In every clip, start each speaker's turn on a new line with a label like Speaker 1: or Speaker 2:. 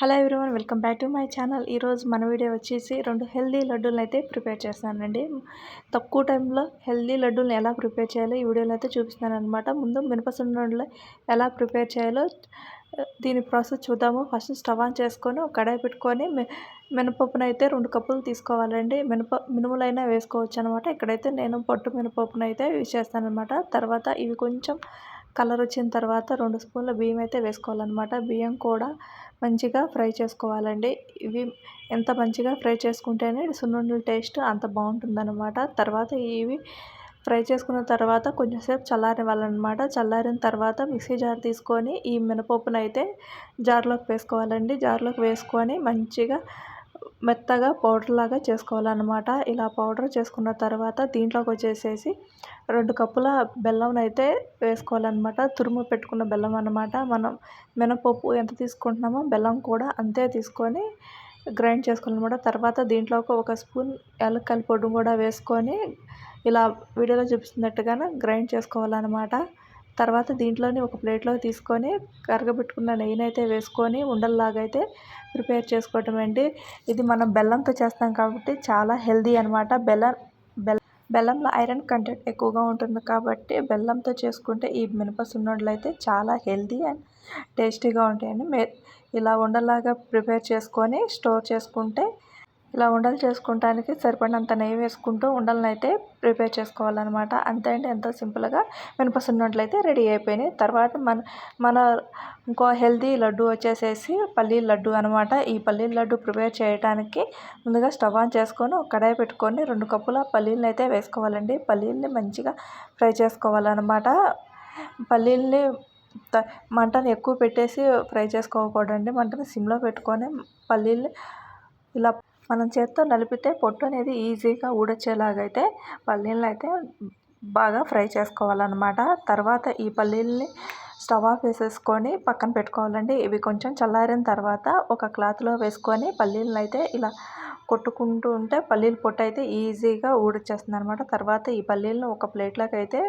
Speaker 1: Hello everyone welcome back to my channel. ఈరోజు మన video వచ్చేసి రెండు హెల్దీ లడ్డూలను అయితే ప్రిపేర్ చేస్తానండి. తక్కువ టైంలో హెల్దీ లడ్డూలను ఎలా ప్రిపేర్ చేయాలో ఈ వీడియోలో అయితే చూపిస్తాను అనమాట ముందు మినపసుండలు ఎలా ప్రిపేర్ చేయాలో దీని ప్రాసెస్ చూద్దాము. ఫస్ట్ స్టవ్ ఆన్ చేసుకొని ఒక కడాయి పెట్టుకొని మినపప్పును అయితే రెండు కప్పులు తీసుకోవాలండి. మినప మినుములైనా వేసుకోవచ్చు అనమాట ఇక్కడైతే నేను పొట్టు మినపప్పును అయితే యూజ్ చేస్తాను అనమాట తర్వాత ఇవి కొంచెం కలర్ వచ్చిన తర్వాత రెండు స్పూన్ల బియ్యం అయితే వేసుకోవాలన్నమాట. బియ్యం కూడా మంచిగా ఫ్రై చేసుకోవాలండి. ఇవి ఎంత మంచిగా ఫ్రై చేసుకుంటేనే సున్నుండల టేస్ట్ అంత బాగుంటుందన్నమాట. తర్వాత ఇవి ఫ్రై చేసుకున్న తర్వాత కొంచెంసేపు చల్లారివ్వాలన్నమాట చల్లారిన తర్వాత మిక్సీ జార్ తీసుకొని ఈ మినపప్పునైతే జార్లోకి వేసుకోవాలండి. జార్లోకి వేసుకొని మంచిగా మెత్తగా పౌడర్ లాగా చేసుకోవాలన్నమాట. ఇలా పౌడర్ చేసుకున్న తర్వాత దీంట్లోకి వచ్చేసేసి రెండు కప్పుల బెల్లం అయితే వేసుకోవాలన్నమాట. తురుము పెట్టుకున్న బెల్లం అనమాట మనం మినపప్పు ఎంత తీసుకుంటున్నామో బెల్లం కూడా అంతే తీసుకొని గ్రైండ్ చేసుకోవాలన్నమాట. తర్వాత దీంట్లోకి ఒక స్పూన్ యాలక్కల పొడి కూడా వేసుకొని ఇలా వీడియోలో చూపిస్తున్నట్టుగానే గ్రైండ్ చేసుకోవాలన్నమాట. తర్వాత దీంట్లోని ఒక ప్లేట్లో తీసుకొని కరగబెట్టుకున్న నెయ్యిని అయితే వేసుకొని ఉండల్లాగా అయితే ప్రిపేర్ చేసుకోవటం అండి. ఇది మనం బెల్లంతో చేస్తాం కాబట్టి చాలా హెల్దీ అనమాట బెల్లం బెల్లం బెల్లంలో ఐరన్ కంటెంట్ ఎక్కువగా ఉంటుంది కాబట్టి బెల్లంతో చేసుకుంటే ఈ మినప సున్నుండలు అయితే చాలా హెల్దీ అండ్ టేస్టీగా ఉంటాయండి. మే ఇలా ఉండలాగా ప్రిపేర్ చేసుకొని స్టోర్ చేసుకుంటే ఇలా ఉండలు చేసుకోవటానికి సరిపడినంత నెయ్యి వేసుకుంటూ ఉండలను అయితే ప్రిపేర్ చేసుకోవాలన్నమాట. అంతే అండి ఎంతో సింపుల్గా. మినపసున్నట్లు అయితే రెడీ అయిపోయినాయి. తర్వాత మన మన ఇంకో హెల్దీ లడ్డు వచ్చేసేసి పల్లీల లడ్డు అనమాట ఈ పల్లీల లడ్డు ప్రిపేర్ చేయడానికి ముందుగా స్టవ్ ఆన్ చేసుకొని ఒక కడాయి పెట్టుకొని రెండు కప్పుల పల్లీలను అయితే వేసుకోవాలండి. పల్లీల్ని మంచిగా ఫ్రై చేసుకోవాలన్నమాట. పల్లీల్ని మంటను ఎక్కువ పెట్టేసి ఫ్రై చేసుకోకూడదండి. మంటను సిమ్లో పెట్టుకొని పల్లీలు ఇలా మనం చేత్తో నలిపితే పొట్టు అనేది ఈజీగా ఊడొచ్చేలాగా అయితే పల్లీలను అయితే బాగా ఫ్రై చేసుకోవాలన్నమాట. తర్వాత ఈ పల్లీల్ని స్టవ్ ఆఫ్ వేసేసుకొని పక్కన పెట్టుకోవాలండి. ఇవి కొంచెం చల్లారిన తర్వాత ఒక క్లాత్లో వేసుకొని పల్లీలను అయితే ఇలా కొట్టుకుంటూ ఉంటే పల్లీల పొట్టు అయితే ఈజీగా ఊడొచ్చేస్తుంది అనమాట తర్వాత ఈ పల్లీలను ఒక ప్లేట్లోకి అయితే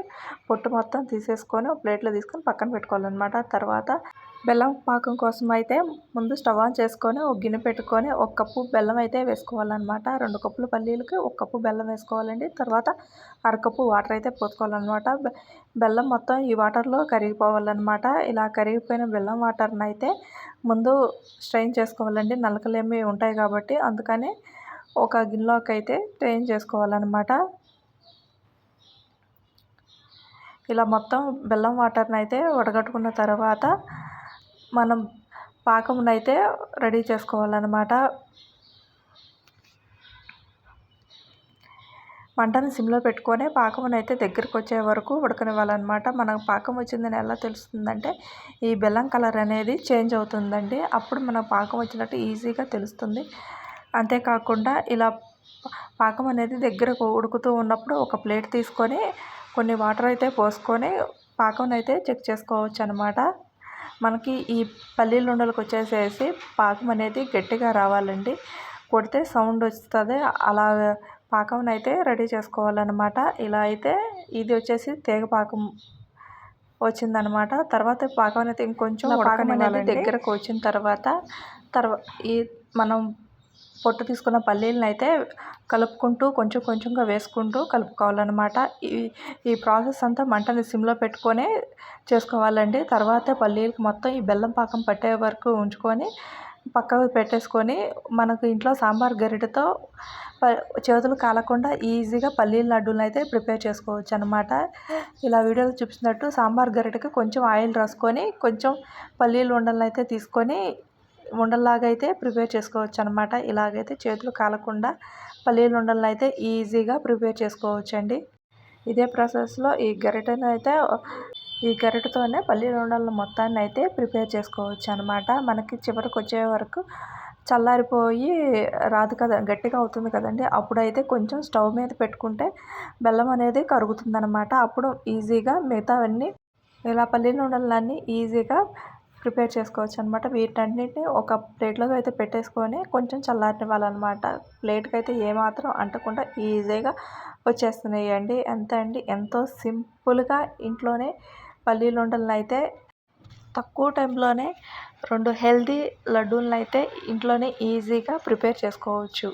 Speaker 1: పొట్టు మొత్తం తీసేసుకొని ఒక ప్లేట్లో తీసుకొని పక్కన పెట్టుకోవాలన్నమాట. తర్వాత బెల్లం పాకం కోసం అయితే ముందు స్టవ్ ఆన్ చేసుకొని ఒక గిన్నె పెట్టుకొని ఒక కప్పు బెల్లం అయితే వేసుకోవాలన్నమాట. రెండు కప్పులు పల్లీలకి ఒక కప్పు బెల్లం వేసుకోవాలండి. తర్వాత అరకప్పు వాటర్ అయితే పోసుకోవాలన్నమాట. బెల్లం మొత్తం ఈ వాటర్లో కరిగిపోవాలన్నమాట. ఇలా కరిగిపోయిన బెల్లం వాటర్ని అయితే ముందు స్ట్రెయిన్ చేసుకోవాలండి. నలకలేమి ఉంటాయి కాబట్టి అందుకని ఒక గిన్నెలోకి అయితే స్ట్రెయిన్ చేసుకోవాలన్నమాట. ఇలా మొత్తం బెల్లం వాటర్ని అయితే వడగట్టుకున్న తర్వాత మనం పాకమునైతే రెడీ చేసుకోవాలన్నమాట. మంటను సిమ్లో పెట్టుకొని పాకమును అయితే దగ్గరికి వచ్చే వరకు ఉడకనివ్వాలన్నమాట. మనకు పాకం వచ్చిందని ఎలా తెలుస్తుందంటే ఈ బెల్లం కలర్ అనేది చేంజ్ అవుతుందండి. అప్పుడు మనకు పాకం వచ్చినట్టు ఈజీగా తెలుస్తుంది. అంతేకాకుండా ఇలా పాకం అనేది దగ్గరకు ఉడుకుతూ ఉన్నప్పుడు ఒక ప్లేట్ తీసుకొని కొన్ని వాటర్ అయితే పోసుకొని పాకం అయితే చెక్ చేసుకోవచ్చు అనమాట మనకి ఈ పల్లీల ఉండలకు వచ్చేసేసి పాకం అనేది గట్టిగా రావాలండి. కొడితే సౌండ్ వస్తుంది. అలా పాకం అయితే రెడీ చేసుకోవాలన్నమాట. ఇలా అయితే ఇది వచ్చేసి తేగ పాకం వచ్చిందనమాట తర్వాత పాకం అయితే ఇంకొంచెం ఉడకనివ్వాలి దగ్గరకు వచ్చిన తర్వాత తర్వా ఈ మనం పొట్టు తీసుకున్న పల్లీలను అయితే కలుపుకుంటూ కొంచెం కొంచెంగా వేసుకుంటూ కలుపుకోవాలన్నమాట. ఈ ఈ ప్రాసెస్ అంతా మంటని సిమ్లో పెట్టుకొని చేసుకోవాలండి. తర్వాత పల్లీలకు మొత్తం ఈ బెల్లం పాకం పట్టే వరకు ఉంచుకొని పక్కకు పెట్టేసుకొని మనకు ఇంట్లో సాంబార్ గరిటెతో చేతులు కాలకుండా ఈజీగా పల్లీల లడ్డూలను అయితే ప్రిపేర్ చేసుకోవచ్చు అనమాట ఇలా వీడియోలో చూపిస్తున్నట్టు సాంబార్ గరిటకి కొంచెం ఆయిల్ రాసుకొని కొంచెం పల్లీలు ఉండలను అయితే తీసుకొని ఉండల్లాగా అయితే ప్రిపేర్ చేసుకోవచ్చు అనమాట ఇలాగైతే చేతులు కాలకుండా పల్లీలు ఉండలను అయితే ఈజీగా ప్రిపేర్ చేసుకోవచ్చు అండి ఇదే ప్రాసెస్లో ఈ గరిటెను అయితే ఈ గరిటతోనే పల్లీల ఉండలను మొత్తాన్ని అయితే ప్రిపేర్ చేసుకోవచ్చు అనమాట మనకి చివరికి వచ్చే వరకు చల్లారిపోయి రాదు కదా గట్టిగా అవుతుంది కదండి. అప్పుడైతే కొంచెం స్టవ్ మీద పెట్టుకుంటే బెల్లం అనేది కరుగుతుందనమాట అప్పుడు ఈజీగా మిగతావన్నీ ఇలా పల్లీల ఉండలన్నీ ఈజీగా ప్రిపేర్ చేసుకోవచ్చు అనమాట వీటన్నిటిని ఒక ప్లేట్లోకి అయితే పెట్టేసుకొని కొంచెం చల్లారనివ్వాలన్నమాట ప్లేట్కి అయితే ఏమాత్రం అంటకుండా ఈజీగా వచ్చేస్తున్నాయి అండి ఎంత అండి? ఎంతో సింపుల్గా ఇంట్లోనే పల్లీలు ఉండలను అయితే తక్కువ టైంలోనే రెండు హెల్దీ లడ్డూలను అయితే ఇంట్లోనే ఈజీగా ప్రిపేర్ చేసుకోవచ్చు.